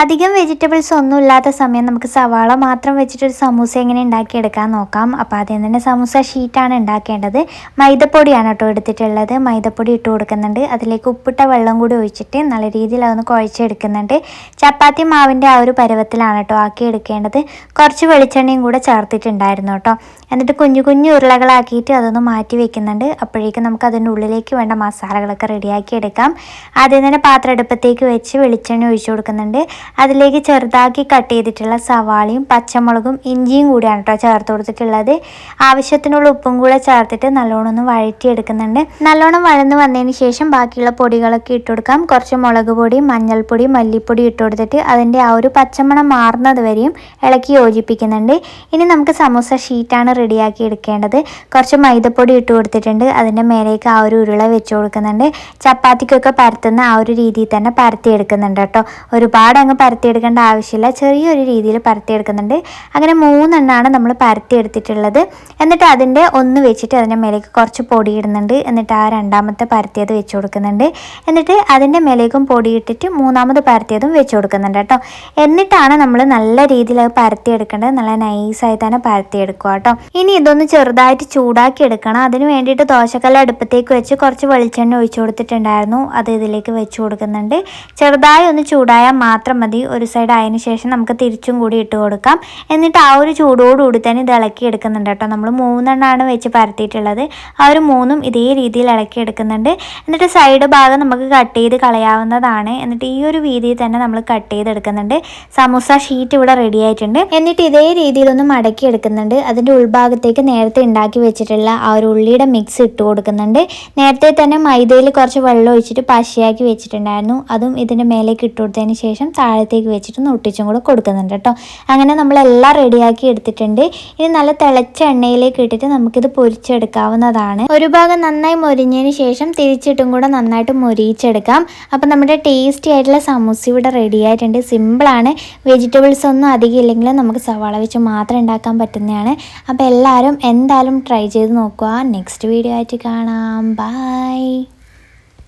അധികം വെജിറ്റബിൾസ് ഒന്നും ഇല്ലാത്ത സമയം നമുക്ക് സവാള മാത്രം വെച്ചിട്ടൊരു സമൂസ എങ്ങനെ ഉണ്ടാക്കിയെടുക്കാൻ നോക്കാം. അപ്പോൾ ആദ്യം തന്നെ സമൂസ ഷീറ്റാണ് ഉണ്ടാക്കേണ്ടത്. മൈദപ്പൊടിയാണ് കേട്ടോ എടുത്തിട്ടുള്ളത്. മൈദപ്പൊടി ഇട്ട് കൊടുക്കുന്നുണ്ട്. അതിലേക്ക് ഉപ്പിട്ട വെള്ളം കൂടി ഒഴിച്ചിട്ട് നല്ല രീതിയിൽ അതൊന്ന് കുഴച്ചെടുക്കുന്നുണ്ട്. ചപ്പാത്തി മാവിന്റെ ആ ഒരു പരുവത്തിലാണ് കേട്ടോ ആക്കി എടുക്കേണ്ടത്. കുറച്ച് വെളിച്ചെണ്ണയും കൂടെ ചേർത്തിട്ടുണ്ടായിരുന്നു കേട്ടോ. എന്നിട്ട് കുഞ്ഞു കുഞ്ഞു ഉരുളകളാക്കിയിട്ട് അതൊന്ന് മാറ്റി വെക്കുന്നുണ്ട്. അപ്പോഴേക്കും നമുക്ക് അതിന്റെ ഉള്ളിലേക്ക് വേണ്ട മസാലകളൊക്കെ റെഡിയാക്കി എടുക്കാം. ആദ്യം തന്നെ പാത്രം അടുപ്പത്തേക്ക് വെച്ച് വെളിച്ചെണ്ണ ഒഴിച്ചു കൊടുക്കുന്നുണ്ട്. അതിലേക്ക് ചെറുതാക്കി കട്ട് ചെയ്തിട്ടുള്ള സവാളയും പച്ചമുളകും ഇഞ്ചിയും കൂടിയാണ് കേട്ടോ ചേർത്ത് കൊടുത്തിട്ടുള്ളത്. ആവശ്യത്തിനുള്ള ഉപ്പും കൂടെ ചേർത്തിട്ട് നല്ലോണം ഒന്ന് വഴറ്റിയെടുക്കുന്നുണ്ട്. നല്ലോണം വഴന്ന് വന്നതിന് ശേഷം ബാക്കിയുള്ള പൊടികളൊക്കെ ഇട്ട് കൊടുക്കാം. കുറച്ച് മുളക് പൊടി മഞ്ഞൾപ്പൊടി മല്ലിപ്പൊടി ഇട്ട് കൊടുത്തിട്ട് അതിന്റെ ആ ഒരു പച്ചമണം മാറുന്നത് വരെയും ഇളക്കി യോജിപ്പിക്കുന്നുണ്ട്. ഇനി നമുക്ക് സമൂസ ഷീറ്റാണ് റെഡിയാക്കി എടുക്കേണ്ടത്. കുറച്ച് മൈദപ്പൊടി ഇട്ട് കൊടുത്തിട്ടുണ്ട്. അതിന്റെ മേലേക്ക് ആ ഒരു ഉരുള വെച്ച് കൊടുക്കുന്നുണ്ട്. ചപ്പാത്തിക്കൊക്കെ പരത്തുന്ന ആ ഒരു രീതിയിൽ തന്നെ പരത്തി എടുക്കുന്നുണ്ട് കേട്ടോ ഒരുപാട് അങ്ങ് പരത്തിയെടുക്കേണ്ട ആവശ്യമില്ല. ചെറിയൊരു രീതിയിൽ പരത്തിയെടുക്കുന്നുണ്ട്. അങ്ങനെ മൂന്നെണ്ണമാണ് നമ്മൾ പരത്തിയെടുത്തിട്ടുള്ളത്. എന്നിട്ട് അതിന്റെ ഒന്ന് വെച്ചിട്ട് അതിന്റെ മേലേക്ക് കുറച്ച് പൊടി ഇടുന്നുണ്ട് എന്നിട്ട് ആ രണ്ടാമത്തെ പരത്തിയത് വെച്ച് കൊടുക്കുന്നുണ്ട്. എന്നിട്ട് അതിന്റെ മേലേക്കും പൊടിയിട്ടിട്ട് മൂന്നാമത് പരത്തിയതും വെച്ച് കൊടുക്കുന്നുണ്ട് കേട്ടോ. എന്നിട്ടാണ് നമ്മൾ നല്ല രീതിയിൽ അത് പരത്തിയെടുക്കേണ്ടത്. നല്ല നൈസായി തന്നെ പരത്തിയെടുക്കുക കേട്ടോ. ഇനി ഇതൊന്ന് ചെറുതായിട്ട് ചൂടാക്കി എടുക്കണം. അതിന് വേണ്ടിയിട്ട് ദോശക്കല്ല അടുപ്പത്തേക്ക് വെച്ച് കുറച്ച് വെളിച്ചെണ്ണ ഒഴിച്ചു കൊടുത്തിട്ടുണ്ടായിരുന്നു. അത് ഇതിലേക്ക് വെച്ച് കൊടുക്കുന്നുണ്ട്. ചെറുതായി ഒന്ന് ചൂടായാൽ മാത്രം മതി. ഒരു സൈഡ് ആയതിന് ശേഷം നമുക്ക് തിരിച്ചും കൂടി ഇട്ട് കൊടുക്കാം. എന്നിട്ട് ആ ഒരു ചൂടോടുകൂടി തന്നെ ഇത് ഇളക്കി എടുക്കുന്നുണ്ട് കേട്ടോ. നമ്മൾ മൂന്നെണ്ണമാണ് വെച്ച് പരത്തിയിട്ടുള്ളത്. ആ ഒരു മൂന്നും ഇതേ രീതിയിൽ ഇളക്കി എടുക്കുന്നുണ്ട്. എന്നിട്ട് സൈഡ് ഭാഗം നമുക്ക് കട്ട് ചെയ്ത് കളയാവുന്നതാണ്. എന്നിട്ട് ഈ ഒരു രീതിയിൽ തന്നെ നമ്മൾ കട്ട് ചെയ്തെടുക്കുന്നുണ്ട് സമൂസ ഷീറ്റ് ഇവിടെ റെഡി ആയിട്ടുണ്ട്. എന്നിട്ട് ഇതേ രീതിയിലൊന്ന് മടക്കി എടുക്കുന്നുണ്ട്. അതിന്റെ ഉൾഭാഗത്തേക്ക് നേരത്തെ ഉണ്ടാക്കി വെച്ചിട്ടുള്ള ആ ഒരു ഉള്ളിയുടെ മിക്സ് ഇട്ട് കൊടുക്കുന്നുണ്ട്. നേരത്തെ തന്നെ മൈദയിൽ കുറച്ച് വെള്ളം ഒഴിച്ചിട്ട് പശയാക്കി വെച്ചിട്ടുണ്ടായിരുന്നു. അതും ഇതിന്റെ മേലേക്ക് ഇട്ട് കൊടുത്തതിന് ശേഷം താഴത്തേക്ക് വെച്ചിട്ട് ഒട്ടിച്ചും കൂടെ കൊടുക്കുന്നുണ്ട് കേട്ടോ. അങ്ങനെ നമ്മളെല്ലാം റെഡിയാക്കി എടുത്തിട്ടുണ്ട്. ഇനി നല്ല തിളച്ച എണ്ണയിലേക്ക് ഇട്ടിട്ട് നമുക്കിത് പൊരിച്ചെടുക്കാവുന്നതാണ്. ഒരു ഭാഗം നന്നായി മൊരിഞ്ഞതിന് ശേഷം തിരിച്ചിട്ടും കൂടെ നന്നായിട്ട് മൊരിയിച്ചെടുക്കാം. അപ്പം നമ്മുടെ ടേസ്റ്റി ആയിട്ടുള്ള സമൂസ ഇവിടെ റെഡി ആയിട്ടുണ്ട്. സിമ്പിളാണ് വെജിറ്റബിൾസ് ഒന്നും അധികം ഇല്ലെങ്കിലും നമുക്ക് സവാള വെച്ച് മാത്രം ഉണ്ടാക്കാൻ പറ്റുന്നതാണ്. അപ്പോൾ എല്ലാവരും എന്തായാലും ട്രൈ ചെയ്ത് നോക്കുക. നെക്സ്റ്റ് വീഡിയോ ആയിട്ട് കാണാം. ബൈ